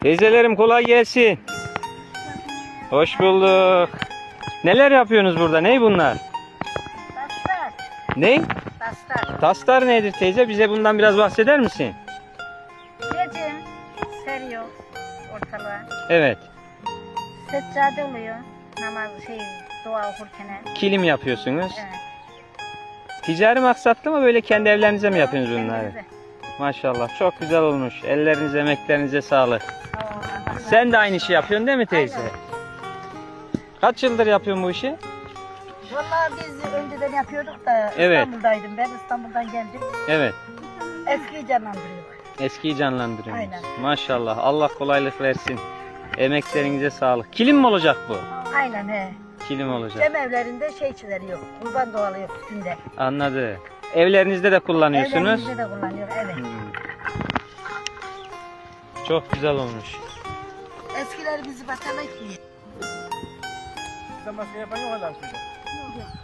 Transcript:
Teyzelerim kolay gelsin. Hoş bulduk. Neler yapıyorsunuz burada? Ney bunlar? Taslar. Ney? Taslar. Taslar nedir teyze? Bize bundan biraz bahseder misin? Gece seriyor ortalığa. Evet. Seccade oluyor. Namaz şey dua okurken. Kilim yapıyorsunuz. Evet. Ticari maksatlı mı böyle kendi evlerinize mi yapıyorsunuz bunları? Kendinize. Maşallah çok güzel olmuş. Ellerinize emeklerinize sağlık. Sen de aynı işi yapıyorsun değil mi teyze? Aynen. Kaç yıldır yapıyorsun bu işi? Vallahi biz önceden yapıyorduk da Evet. İstanbul'daydım. Ben İstanbul'dan geldim. Evet. Eskiyi canlandırıyor. Eskiyi canlandırıyorsunuz. Aynen. Maşallah. Allah kolaylık versin. Emeklerinize sağlık. Kilim mi olacak bu? Aynen he. Kilim olacak. Cem evlerinde şeyçileri yok. Kurban doğalı yok üstünde. Anladı. Evlerinizde de kullanıyorsunuz. Evlerimizde de kullanıyor evet. Hmm. Çok güzel olmuş. Eskiler bizi batana etmiyor. Sizden başka yapan yok adam sizde. Yok yok.